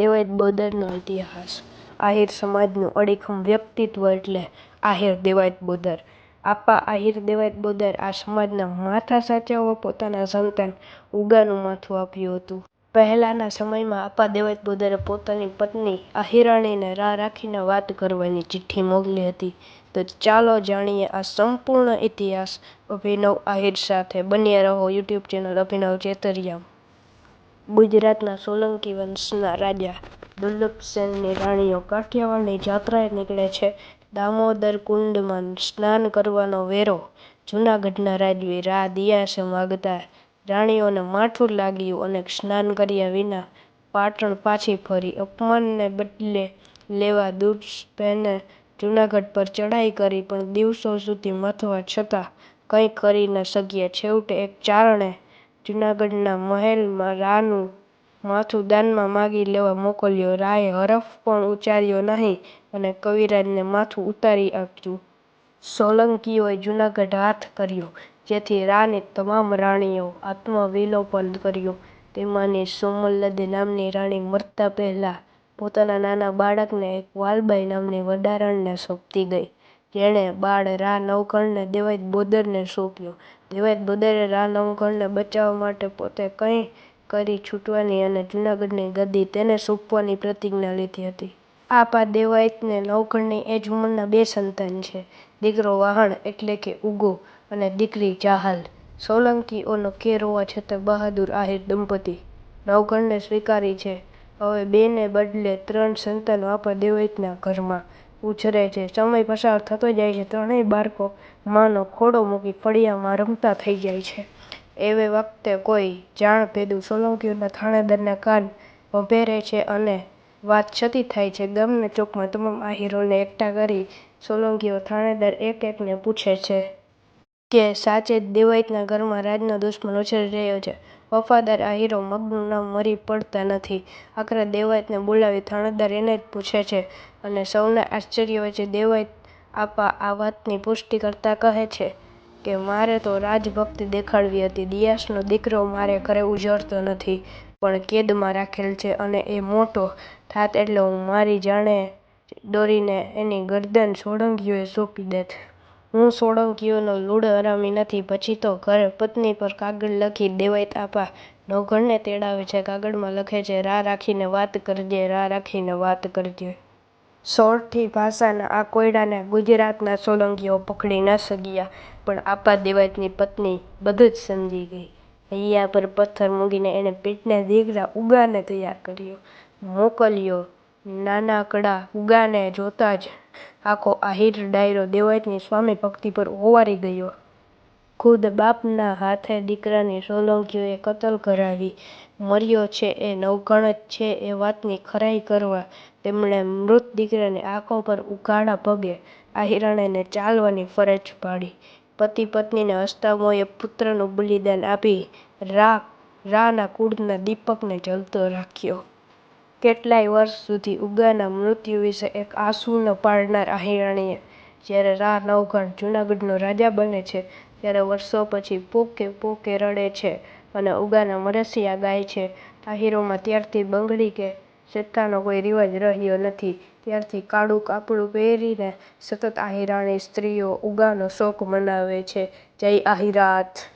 દેવાયત બોદરનો ઇતિહાસ આહીર સમાજનું અડીખમ વ્યક્તિત્વ એટલે આહીર દેવાઈ બોદર. આપા આહીર દેવાઈ બોદર આ સમાજના માથા સાચવવા પોતાના સંતાન ઉગાનું માથું આપ્યું હતું. પહેલાના સમયમાં આપા દેવાયત બોદરે પોતાની પત્ની આહિરાણીને રાહ રાખીને વાત કરવાની ચિઠ્ઠી મોકલી હતી. તો ચાલો જાણીએ આ સંપૂર્ણ ઇતિહાસ અભિનવ આહિર સાથે બન્યા રહો યુટ્યુબ ચેનલ અભિનવ ચેતરિયા. ગુજરાતના સોલંકી વંશના રાજા દુર્લભસેનની રાણીઓ કાઠિયાવાડની જાત્રાએ નીકળે છે. દામોદર કુંડમાં સ્નાન કરવાનો વેરો જૂનાગઢના રાજવી રા દિયાસે માગતા રાણીઓને માઠું લાગ્યું અને સ્નાન કર્યા વિના પાટણ પાછી ફરી. અપમાનને બદલે લેવા દુર્લભસેને જૂનાગઢ પર ચડાઈ કરી, પણ દિવસો સુધી મથવા છતાં કંઈ કરી ન શક્યા. છેવટે એક ચારણે જૂનાગઢના મહેલમાં રાનું માથું દાનમાં માગી લેવા મોકલ્યો. રાએ હરફ પણ ઉચ્ચાર્યો નહીં અને કવિરાજને માથું ઉતારી આપ્યું. સોલંકીઓએ જૂનાગઢ હાથ કર્યો, જેથી રાની તમામ રાણીઓ આત્મવિલોપન કર્યું. તેમાંની સોમલદે નામની રાણી મરતા પહેલાં પોતાના નાના બાળકને એક વાલબાઈ નામની વડારણને સોંપતી ગઈ. જેણે બાળ રા નવઘણને દેવાયત બોદરને સોંપ્યું. દેવાયત બોદરે રા નવઘણને બચાવવા માટે પોતે કંઈ કરી છૂટવાની અને જૂનાગઢની ગદ્દી તેને સોંપવાની પ્રતિજ્ઞા લીધી હતી. આપા દેવાઈતને નવઘણની એ જ ઉંમરના બે સંતાન છે. દીકરો વાહણ એટલે કે ઉગો અને દીકરી ચાહલ. સોલંકીઓનો કેર હોવા છતાં બહાદુર આહિર દંપતી નવઘણને સ્વીકારી છે. હવે બેને બદલે ત્રણ સંતાનો આપા દેવાયતના ઘરમાં ઉછરે છે. સમય પસાર થતો જાય છે. ત્રણેય બાળકો માનો ખોળો મૂકી ફળિયામાં રમતા થઈ જાય છે. એવે વખતે કોઈ જાણ જાણભેદુ સોલંકીઓના થાણેદારના કાન રહે છે અને વાત છતી થાય છે. ગામના ચોકમાં તમામ આહીરોને એકઠા કરી સોલંકીઓ થાણેદાર એક એકને પૂછે છે. કે સાચે જ દેવાઈતના ઘરમાં રાજનો દુશ્મન ઉછરી રહ્યો છે? વફાદાર આ મગનું નામ મરી પડતા નથી. આખરે દેવાઈતને બોલાવી થાણેદાર એને જ પૂછે છે અને સૌના આશ્ચર્ય વચ્ચે દેવાઈત આપા આ વાતની પુષ્ટિ કરતા કહે છે કે મારે તો રાજભક્તિ દેખાડવી હતી. દિયાસનો દીકરો મારે ઘરે ઉજળતો નથી, પણ કેદમાં રાખેલ છે અને એ મોટો થાત એટલે હું મારી જાણે દોરીને એની ગરદન સોળંકીઓને સોંપી દેત. હું સોળંકીઓનો લૂડો હરામી નથી. પછી તો ઘરે પત્ની પર કાગળ લખી દેવાય તાપા નવઘણને તેડાવે છે. કાગળમાં લખે છે રાહ રાખીને વાત કરજે રાહ રાખીને વાત કરજે. સોરઠી ભાષાના આ કોયડાને ગુજરાતના સોલંકીઓ પકડી ન શક્યા, પણ આપા દેવાતની પત્ની બધું જ સમજી ગઈ. હૈયા પર પથ્થર મૂકીને એણે પેટના દીકરા ઉગાને તૈયાર કર્યો. મોકલ્યો. નાનકડા ઉગાને જોતાં જ આખો આહિર ડાયરો દેવાયતની સ્વામીભક્તિ પર ઓવારી ગયો. ખુદ બાપના હાથે દીકરાની સોલંકીઓએ કતલ કરાવી. મર્યો છે એ નવઘણ જ છે એ વાતની ખરાઈ કરવા તેમણે મૃત દીકરાની આંખો પર ઉઘાડા પગે આહિરાણીને ચાલવાની ફરજ પાડી. પતિ પત્નીને અસ્તામોએ પુત્રનું બલિદાન આપી રા, રાના કુળના દીપકને જલતો રાખ્યો. કેટલાય વર્ષ સુધી ઉગાના મૃત્યુ વિશે એક આંસુ ન પાળનાર આહિરાણીએ જ્યારે રા નવઘણ જૂનાગઢનો રાજા બને છે, ત્યારે વર્ષો પછી પોકે પોકે રડે છે અને ઉગાના મરસિયા ગાય છે. આહિરોમાં ત્યારથી બંગડી કે સત્તાનો કોઈ રિવાજ રહ્યો નથી. ત્યારથી કાળું કાપડું પહેરીને સતત આહિરાણી સ્ત્રીઓ ઉગાનો શોક મનાવે છે. જય આહિરાથ।